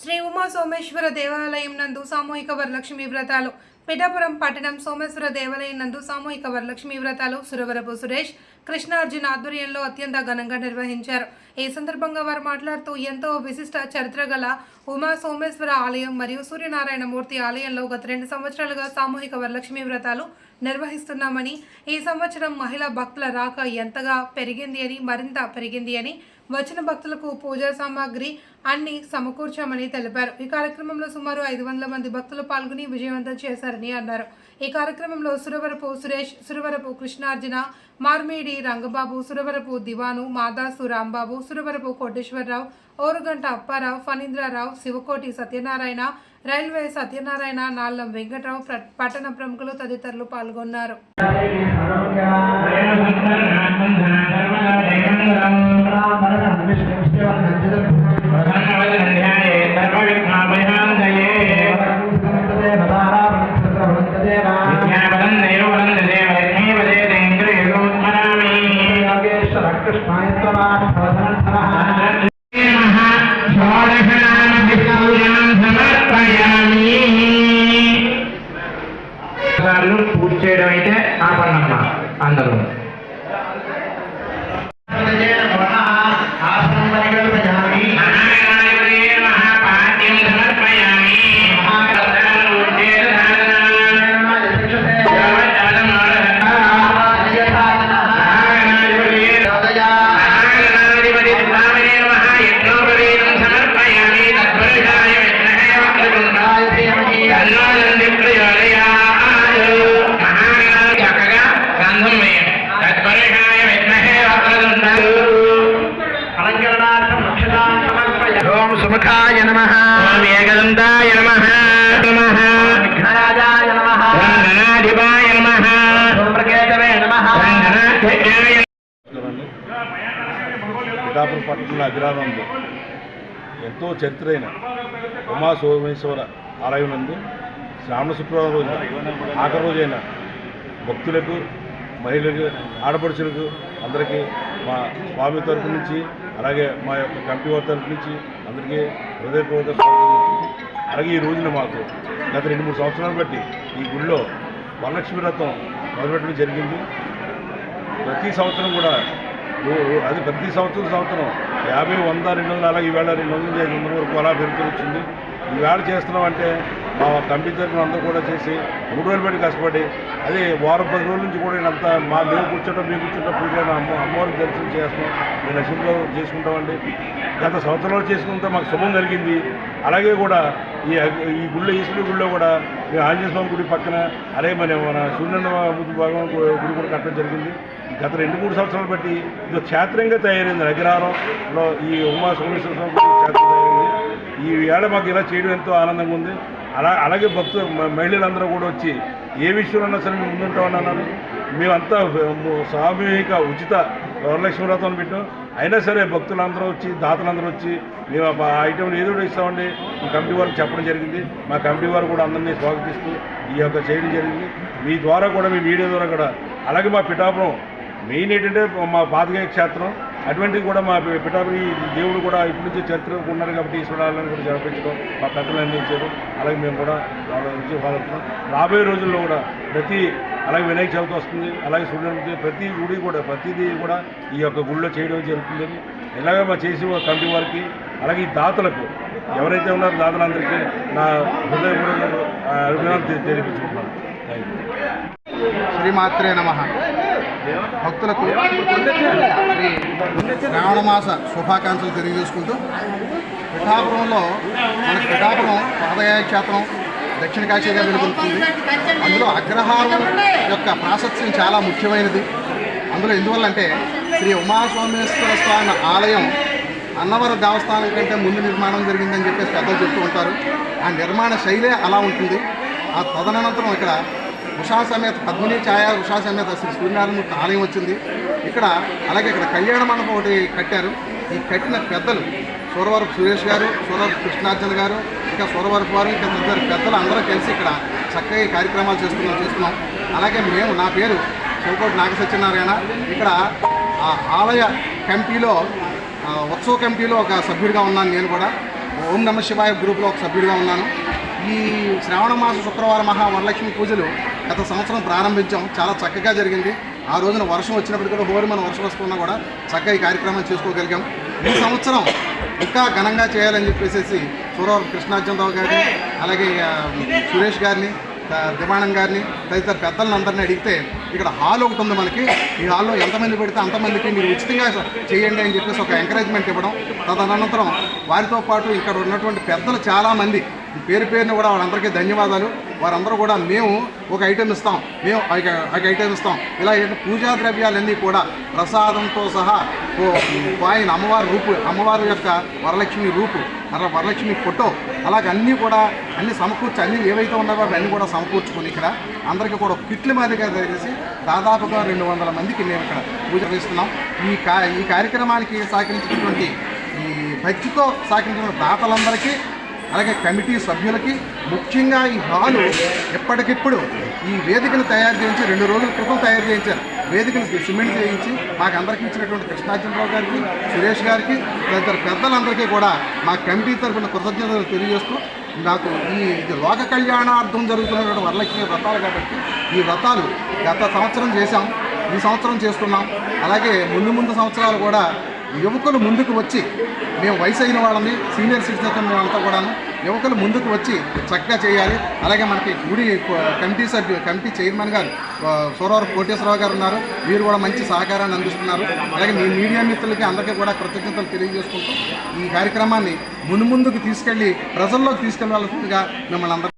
శ్రీ ఉమా సోమేశ్వర దేవాలయం నందు సామూహిక వరలక్ష్మి వ్రతాలు. పిఠాపురం పట్టణం సోమేశ్వర దేవాలయం నందు సామూహిక వరలక్ష్మి వ్రతాలు సురవరపు సురేష్ కృష్ణార్జున ఆధ్వర్యంలో అత్యంత ఘనంగా నిర్వహించారు. ఈ సందర్భంగా వారు మాట్లాడుతూ ఎంతో విశిష్ట చరిత్ర గల ఉమా సోమేశ్వర ఆలయం మరియు సూర్యనారాయణ మూర్తి ఆలయంలో గత రెండు సంవత్సరాలుగా సామూహిక వరలక్ష్మి వ్రతాలు నిర్వహిస్తున్నామని ఈ సంవత్సరం మహిళా భక్తుల రాక ఎంతగా పెరిగింది అని మరింత పెరిగింది అని వచ్చిన భక్తులకు పూజా సామాగ్రి అన్ని సమకూర్చామని తెలిపారు. ఈ కార్యక్రమంలో సుమారు ఐదు వందల మంది భక్తులు పాల్గొని విజయవంతం చేశారని అన్నారు. ఈ కార్యక్రమంలో సురవరపు సురేష్ సురవరపు కృష్ణార్జున మార్మేడి రంగబాబు సురవరపు దివాను మాదాసు రాంబాబు సురవరపు కోటేశ్వరరావు ఓరుగంట అప్పారావు ఫణీంద్రరావు శివకోటి సత్యనారాయణ రైల్వే సత్యనారాయణ నాల్లం వెంకట్రావు పట్టణ ప్రముఖులు తదితరులు పాల్గొన్నారు. I Andalou. సుముఖాయ నమ. ఏకదంతాయ నమ. విఘ్నరాజాయ పిఠాపురం పట్టణంలో అగ్రహారంలో ఎంతో చరిత్రైన ఉమా సోమేశ్వర ఆలయం నందు శ్రావణ శుక్రవారం రోజున ఆఖరి రోజైన భక్తులకు మహిళలకు ఆడపడుచులకు అందరికీ మా స్వామి తరపు నుంచి అలాగే మా యొక్క కమిటీ వారి తరపు నుంచి అందరికీ హృదయపూర్వక అలాగే ఈ రోజున మాకు గత రెండు మూడు సంవత్సరాలు బట్టి ఈ గుళ్ళో వరలక్ష్మి వ్రతం మొదలుపెట్టడం జరిగింది. ప్రతి సంవత్సరం కూడా అది ప్రతి సంవత్సరం సంవత్సరం యాభై వంద రెండు వందలు అలాగే ఈవేళ రెండు వందల ఐదు వందల వరకు అలా పెరుగుతూ వచ్చింది. ఈవేళ చేస్తున్నామంటే మా కమిటీ తరఫున అందరూ కూడా చేసి మూడు రోజులు పెట్టి కష్టపడి అదే వారం పది రోజుల నుంచి కూడా నేను అంతా మా మేము కూర్చోటం మేము కూర్చుంటాం పూజ అమ్మ అమ్మవారికి దర్శనం చేస్తాం మేము లక్ష్మీలో చేసుకుంటామండి. గత సంవత్సరంలో చేసుకుంటే మాకు శుభం కలిగింది. అలాగే కూడా ఈ ఈ గుళ్ళో ఈశ్వరి గుళ్ళో కూడా మేము ఆంజనేయ స్వామి గుడి పక్కన అలాగే మన మన సూర్యన్న ముద్దు భాగం గుడి కూడా కట్టడం జరిగింది. గత రెండు మూడు సంవత్సరాలు బట్టి ఇది క్షేత్రంగా తయారైంది అగ్రహారంలో ఈ ఉమా సోమేశ్వర స్వామి గుడి క్షేత్రం తయారైంది. ఈ ఏడ మాకు ఇలా చేయడం ఎంతో ఆనందంగా ఉంది. అలా అలాగే భక్తులు మహిళలందరూ కూడా వచ్చి ఏ విషయంలో అన్నా సరే మేము ముందుంటామన్నాను మేమంతా సామూహిక ఉచిత వరలక్ష్మి వ్రతం పెట్టాం. అయినా సరే భక్తులందరూ వచ్చి దాతలందరూ వచ్చి మేము ఆ ఐటెం ఏదో ఒకటి ఇస్తామండి. మా కమిటీ వారికి చెప్పడం జరిగింది. మా కమిటీ వారు కూడా అందరినీ స్వాగతిస్తూ ఈ యొక్క చేయడం జరిగింది. మీ ద్వారా కూడా మీ మీడియా ద్వారా కూడా అలాగే మా పిఠాపురం మెయిన్ ఏంటంటే మా పాతకాయ క్షేత్రం అటువంటివి కూడా మా పిఠాపురి ఈ దేవుడు కూడా ఇప్పటి నుంచి చరిత్రకు ఉన్నారు కాబట్టి ఈశ్వరాలను కూడా జరిపించడం మా పెద్దలు అందించారు. అలాగే మేము కూడా వాళ్ళ నుంచి పాల్గొంటున్నాం రాబోయే రోజుల్లో కూడా ప్రతి అలాగే వినాయక చవితి వస్తుంది అలాగే సూర్యుడు ప్రతి గుడి కూడా ప్రతిదీ కూడా ఈ యొక్క గుడిలో చేయడం జరుగుతుందని ఇలాగే మా చేసి కమిటీ వారికి అలాగే ఈ దాతలకు ఎవరైతే ఉన్నారో దాతలందరికీ నా హృదయపూర్వక అభిమానం తెలియపించుకుంటున్నాను థ్యాంక్ యూ శ్రీమాత్రే నమ. భక్తులకు శ్రావణ మాస శుభాకాంక్షలు తెలియజేసుకుంటూ పిఠాపురంలో మన పిఠాపురం పాదయాయ క్షేత్రం దక్షిణ కాశీగా వెలుగుతుంది అందులో అగ్రహారం యొక్క ప్రాశస్యం చాలా ముఖ్యమైనది. అందులో ఎందువల్లంటే శ్రీ ఉమాస్వామేశ్వర స్వామి ఆలయం అన్నవర దేవస్థానం కంటే ముందు నిర్మాణం జరిగిందని చెప్పేసి పెద్దలు చెప్తూ ఉంటారు. ఆ నిర్మాణ శైలే అలా ఉంటుంది. ఆ తదనంతరం ఇక్కడ ఉషా సమేత పద్మిని ఛాయ ఉషా సమేత శ్రీ సూర్యనారాయణ ఆలయం వచ్చింది. ఇక్కడ అలాగే ఇక్కడ కళ్యాణ మండపం ఒకటి కట్టారు. ఈ కట్టిన పెద్దలు సూరవరపు సురేష్ గారు సూరవరపు కృష్ణార్జున గారు ఇంకా సూరవరపు వారు ఇంకా ఇద్దరు పెద్దలు అందరూ కలిసి ఇక్కడ చక్కగా ఈ కార్యక్రమాలు చేస్తున్నాం చేస్తున్నాం. అలాగే మేము నా పేరు చౌకోటి నాగసత్యనారాయణ. ఇక్కడ ఆ ఆలయ కమిటీలో ఉత్సవ కమిటీలో ఒక సభ్యుడిగా ఉన్నాను నేను కూడా. ఓం నమ శివాయ గ్రూప్లో ఒక సభ్యుడిగా ఉన్నాను. ఈ శ్రావణ మాస శుక్రవారం మహా వరలక్ష్మి పూజలు గత సంవత్సరం ప్రారంభించాం. చాలా చక్కగా జరిగింది. ఆ రోజున వర్షం వచ్చినప్పుడు కూడా హోరి మన వర్షం వస్తున్నా కూడా చక్కగా ఈ కార్యక్రమం చేసుకోగలిగాం. ఈ సంవత్సరం ఇంకా ఘనంగా చేయాలని చెప్పేసి సూరవరం కృష్ణార్జునరావు గారిని అలాగే సురేష్ గారిని దివాణం గారిని తదితర పెద్దలను అందరినీ అడిగితే ఇక్కడ హాల్ ఒకటి ఉంది మనకి. ఈ హాల్లో ఎంతమంది పెడితే అంతమందికి మీరు ఉచితంగా చేయండి అని చెప్పేసి ఒక ఎంకరేజ్మెంట్ ఇవ్వడం. తదనంతరం వారితో పాటు ఇక్కడ ఉన్నటువంటి పెద్దలు చాలామంది పేరు పేరుని కూడా వాళ్ళందరికీ ధన్యవాదాలు. వారందరూ కూడా మేము ఒక ఐటెం ఇస్తాం. మేము ఒక ఐటెం ఇస్తాం. ఇలా పూజా ద్రవ్యాలన్నీ కూడా ప్రసాదంతో సహా ఓ ఆయన అమ్మవారి రూపు అమ్మవారి యొక్క వరలక్ష్మి రూపు అలా వరలక్ష్మి ఫోటో అలాగే అన్నీ కూడా అన్ని సమకూర్చి అన్నీ ఏవైతే ఉన్నాయో అవన్నీ కూడా సమకూర్చుకొని ఇక్కడ అందరికీ కూడా కిట్ల మాదిరిగా చేసి దాదాపుగా రెండు వందల మందికి మేము ఇక్కడ పూజ చేస్తున్నాం. ఈ కా ఈ కార్యక్రమానికి సహకరించినటువంటి ఈ భక్తితో సహకరించిన దాతలందరికీ అలాగే కమిటీ సభ్యులకి ముఖ్యంగా ఈ హాలు ఎప్పటికిప్పుడు ఈ వేదికను తయారు చేయించి రెండు రోజుల క్రితం తయారు చేయించారు. వేదికను సిమెంట్ చేయించి మాకు అందరికీ ఇచ్చినటువంటి కృష్ణార్జునరావు గారికి సురేష్ గారికి తదితర పెద్దలందరికీ కూడా మా కమిటీ తరఫున కృతజ్ఞతలు తెలియజేస్తూ నాకు ఈ ఇది లోక కళ్యాణార్థం జరుగుతున్నటువంటి వరలక్ష్మి వ్రతాలు కాబట్టి ఈ వ్రతాలు గత సంవత్సరం చేశాం ఈ సంవత్సరం చేస్తున్నాం. అలాగే ముందు ముందు సంవత్సరాలు కూడా యువకులు ముందుకు వచ్చి మేము వయసు అయిన వాళ్ళని సీనియర్ సిటిజన్ మేమంతా కూడాను యువకులు ముందుకు వచ్చి చక్కగా చేయాలి. అలాగే మనకి గుడి కమిటీ సభ్యు కమిటీ చైర్మన్ గారు ఆ, కోటేశ్వరరావు గారు ఉన్నారు. వీరు కూడా మంచి సహకారాన్ని అందిస్తున్నారు. అలాగే మీ మీడియా మిత్రులకి అందరికీ కూడా కృతజ్ఞతలు తెలియజేసుకుంటూ ఈ కార్యక్రమాన్ని మున్ముందుకు తీసుకెళ్ళి ప్రజల్లోకి తీసుకెళ్ళాల్సిందిగా మిమ్మల్ని అందరూ